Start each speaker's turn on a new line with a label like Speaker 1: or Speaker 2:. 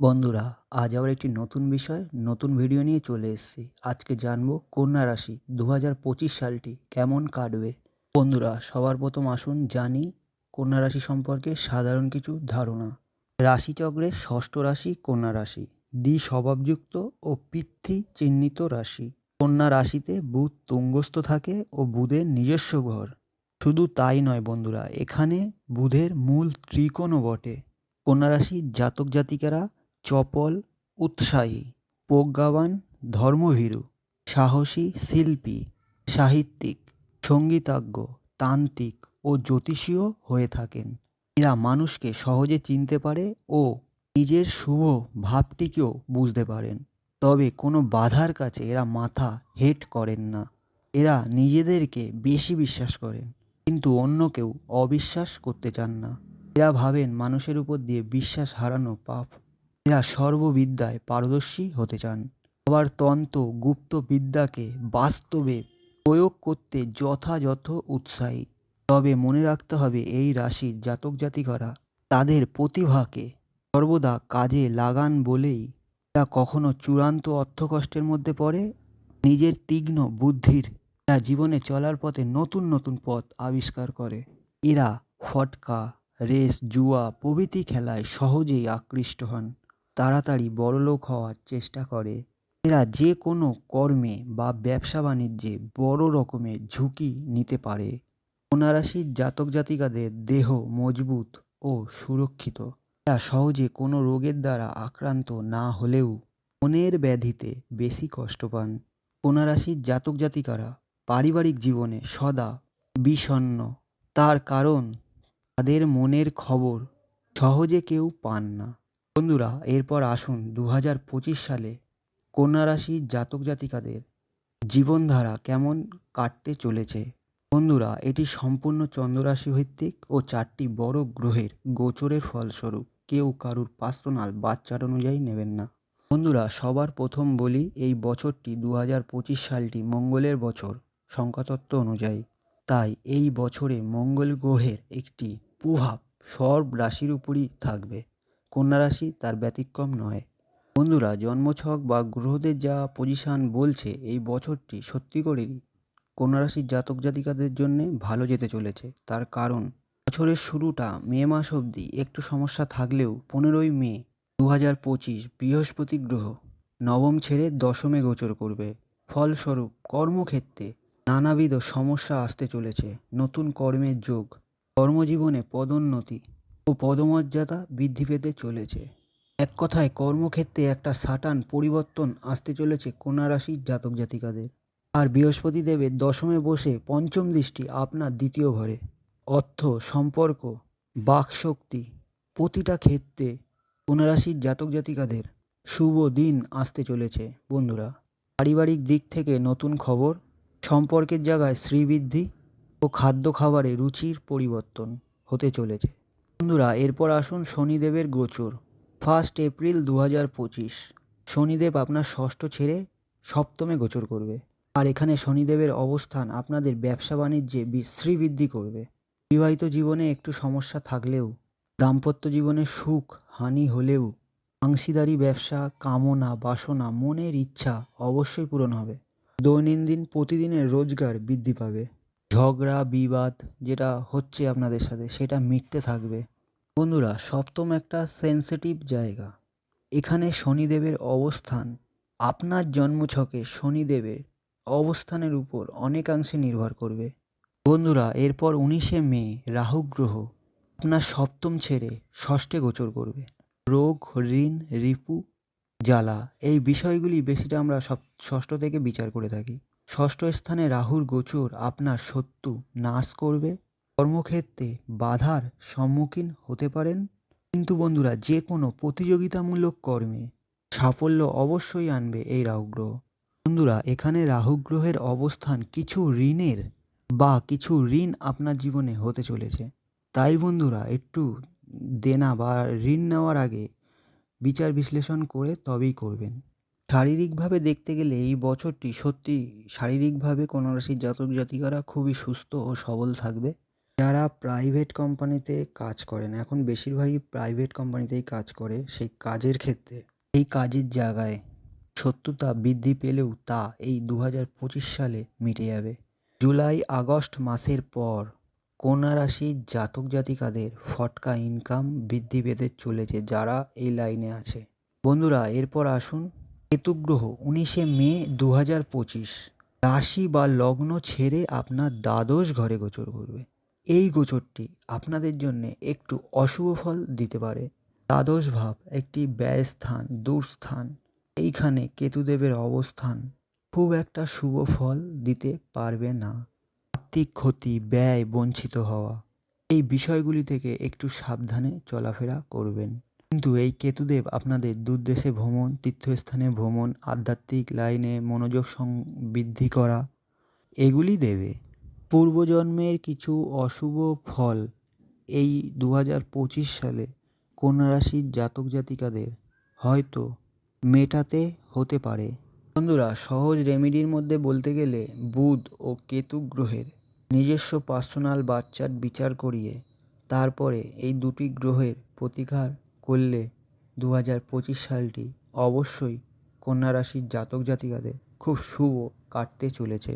Speaker 1: বন্ধুরা, আজ আবার একটি নতুন বিষয়, নতুন ভিডিও নিয়ে চলে এসেছি। আজকে জানব কন্যা রাশি দু হাজার পঁচিশ সালটি কেমন কাটবে? বন্ধুরা, সবার প্রথম আসুন জানি কন্যা রাশি সম্পর্কে সাধারণ কিছু ধারণা। রাশিচক্রের ষষ্ঠ রাশি কন্যা রাশি দ্বি স্বভাবযুক্ত ও পিতৃ চিহ্নিত রাশি। কন্যা রাশিতে বুধ তুঙ্গস্থ থাকে ও বুধের নিজস্ব ঘর। শুধু তাই নয় বন্ধুরা, এখানে বুধের মূল ত্রিকোণও বটে। কন্যা রাশির জাতক জাতিকারা চপল, উৎসাহী, প্রজ্ঞাবান, ধর্মভীরু, সাহসী, শিল্পী, সাহিত্যিক, সঙ্গীতজ্ঞ, তান্ত্রিক ও জ্যোতিষীয় হয়ে থাকেন। এরা মানুষকে সহজে চিনতে পারে ও নিজের শুভ ভাবটিকেও বুঝতে পারেন। তবে কোনো বাধার কাছে এরা মাথা হেট করেন না। এরা নিজেদেরকে বেশি বিশ্বাস করেন, কিন্তু অন্য কেউ অবিশ্বাস করতে চান না। এরা ভাবেন মানুষের উপর দিয়ে বিশ্বাস হারানো পাপ এরা সর্ববিদ্যায় পারদর্শী হতে চান আবার তন্ত্র গুপ্ত বিদ্যাকে বাস্তবে প্রয়োগ করতে যথাযথ উৎসাহী। তবে মনে রাখতে হবে, এই রাশির জাতক জাতিকারা তাদের প্রতিভাকে সর্বদা কাজে লাগান বলেই এরা কখনো চূড়ান্ত অর্থকষ্টের মধ্যে পড়ে। নিজের তীক্ষ্ণ বুদ্ধির এরা জীবনে চলার পথে নতুন নতুন পথ আবিষ্কার করে। এরা ফটকা, রেস, জুয়া প্রভৃতি খেলায় সহজেই আকৃষ্ট হন। তাড়াতাড়ি বড়লোক হওয়ার চেষ্টা করে। এরা যে কোনো কর্মে বা ব্যবসা বাণিজ্যে বড় রকমের ঝুঁকি নিতে পারে। কন্যারাশির জাতক জাতিকাদের দেহ মজবুত ও সুরক্ষিত। এরা সহজে কোনো রোগের দ্বারা আক্রান্ত না হলেও মনের ব্যাধিতে বেশি কষ্ট পান। কন্যারাশির জাতক জাতিকারা পারিবারিক জীবনে সদা বিষণ্ণ। তার কারণ, তাদের মনের খবর সহজে কেউ পান না। বন্ধুরা, এরপর আসুন দু হাজার পঁচিশ সালে কন্যা রাশির জাতক জাতিকাদের জীবনধারা কেমন কাটতে চলেছে। বন্ধুরা, এটি সম্পূর্ণ চন্দ্ররাশি ভিত্তিক ও চারটি বড় গ্রহের গোচরের ফলস্বরূপ। কেউ কারুর পার্সোনাল বাচ্চার অনুযায়ী নেবেন না। বন্ধুরা, সবার প্রথম বলি এই বছরটি দু হাজার পঁচিশ সালটি মঙ্গলের বছর সংখ্যাতত্ত্ব অনুযায়ী। তাই এই বছরে মঙ্গল গ্রহের একটি প্রভাব সব রাশির উপরই থাকবে। কন্যা রাশি তার ব্যতিক্রম নয়। বন্ধুরা, জন্মছক বা গ্রহদের যা পজিশান বলছে, এই বছরটি সত্যি করেই রাশির জাতক জাতিকাদের জন্যে ভালো যেতে চলেছে। তার কারণ, বছরের শুরুটা মে মাস অবধি একটু সমস্যা থাকলেও পনেরোই মে দু হাজার পঁচিশ বৃহস্পতি গ্রহ নবম ছেড়ে দশমে গোচর করবে। ফলস্বরূপ, কর্মক্ষেত্রে নানাবিধ সমস্যা আসতে চলেছে। নতুন কর্মের যোগ, কর্মজীবনে পদোন্নতি ও পদমর্যাদা বৃদ্ধি পেতে চলেছে। এক কথায়, কর্মক্ষেত্রে একটা সাটান পরিবর্তন আসতে চলেছে কন্যা জাতক জাতিকাদের। আর বৃহস্পতি দেবের দশমে বসে পঞ্চম দৃষ্টি আপনার দ্বিতীয় ঘরে। অর্থ, সম্পর্ক, বাকশক্তি প্রতিটা ক্ষেত্রে কন্যা রাশির জাতক জাতিকাদের শুভ দিন আসতে চলেছে বন্ধুরা। পারিবারিক দিক থেকে নতুন খবর, সম্পর্কের জায়গায় শ্রীবৃদ্ধি ও খাদ্য খাবারে রুচির পরিবর্তন হতে চলেছে। বন্ধুরা, এরপর আসুন শনিদেবের গোচর। ফার্স্ট এপ্রিল দু হাজার পঁচিশ। শনিদেব আপনার ষষ্ঠ ছেড়ে সপ্তমে গোচর করবে। আর এখানে শনিদেবের অবস্থান আপনাদের ব্যবসা বাণিজ্যে শ্রীবৃদ্ধি করবে। বিবাহিত জীবনে একটু সমস্যা থাকলেও, দাম্পত্য জীবনে সুখ, হানি হলেও, অংশীদারি ব্যবসা, কামনা, বাসনা, মনের ইচ্ছা অবশ্যই পূরণ হবে। দৈনন্দিন, প্রতিদিনের রোজগার বৃদ্ধি পাবে। ঝগড়া, বিবাদ যেটা হচ্ছে আপনাদের সাথে, সেটা মিটতে থাকবে। বন্ধুরা, সপ্তম একটা সেন্সিটিভ জায়গা। এখানে শনিদেবের অবস্থান। আপনার জন্মছকে শনিদেবের অবস্থানের উপর অনেকাংশে নির্ভর করবে। বন্ধুরা, এরপর উনিশে মে, রাহু গ্রহ। আপনার সপ্তম ছেড়ে ষষ্ঠে গোচর করবে। রোগ, ঋণ, রিপু, জ্বালা, এই বিষয়গুলি বেশিটা আমরা সব ষষ্ঠ থেকে বিচার করে থাকি। ষষ্ঠ স্থানে রাহুর গোচর আপনার শত্রু নাশ করবে। কর্মক্ষেত্রে বাধার সম্মুখীন হতে পারেন। কিন্তু বন্ধুরা, যে কোনো প্রতিযোগিতামূলক কর্মে সাফল্য অবশ্যই আনবে এই রাহুগ্রহ বন্ধুরা, এখানে রাহুগ্রহের অবস্থান কিছু ঋণের বা কিছু ঋণ আপনার জীবনে হতে চলেছে। তাই বন্ধুরা, একটু দেনা বা ঋণ নেওয়ার আগে বিচার বিশ্লেষণ করে তবেই করবেন। শারীরিকভাবে দেখতে গেলে এই বছরটি সত্যি শারীরিকভাবে কোনো রাশির জাতক জাতিকারা খুবই সুস্থ ও সবল থাকবে। যারা প্রাইভেট কোম্পানিতে কাজ করেন, এখন বেশিরভাগই প্রাইভেট কোম্পানিতেই কাজ করে সেই কাজের ক্ষেত্রে। এই কাজের জায়গায় শত্রুতা বৃদ্ধি পেলেও তা এই দু হাজার পঁচিশ সালে মিটে যাবে। জুলাই, আগস্ট মাসের পর কন্যা রাশির জাতক জাতিকাদের ফটকা ইনকাম বৃদ্ধি পেতে চলেছে যারা এই লাইনে আছে? বন্ধুরা, এরপর আসুন কেতু গ্রহ উনিশে মে দু হাজার পঁচিশ। রাশি বা লগ্ন ছেড়ে আপনার দ্বাদশ ঘরে গোচর করবে এই গোচরটি আপনাদের জন্য একটু অশুভ ফল দিতে পারে। দ্বাদশ ভাব, একটি ব্যয় স্থান দুঃস্থান, এইখানে কেতুদেবের অবস্থান খুব একটা শুভ ফল দিতে পারবে না। আর্থিক ক্ষতি, ব্যয় বঞ্চিত হওয়া, এই বিষয়গুলি থেকে একটু সাবধানে চলাফেরা করবেন। কিন্তু এই কেতুদেব আপনাদের দূরদেশে ভ্রমণ, তীর্থস্থানে ভ্রমণ, আধ্যাত্মিক লাইনে মনোযোগ বৃদ্ধি করা, এগুলি দেবে। পূর্বজন্মের কিছু অশুভ ফল এই দু হাজার পঁচিশ সালে কন্যা রাশির জাতক জাতিকাদের হয়তো মেটাতে হতে পারে। বন্ধুরা, সহজ রেমেডির মধ্যে বলতে গেলে বুধ ও কেতু গ্রহের নিজস্ব পার্সোনাল বাচ্চার বিচার করিয়ে তারপরে এই দুটি গ্রহের প্রতিকার করলে দু হাজার পঁচিশ সালটি অবশ্যই কন্যা রাশির জাতক জাতিকাদের খুব শুভ কাটতে চলেছে।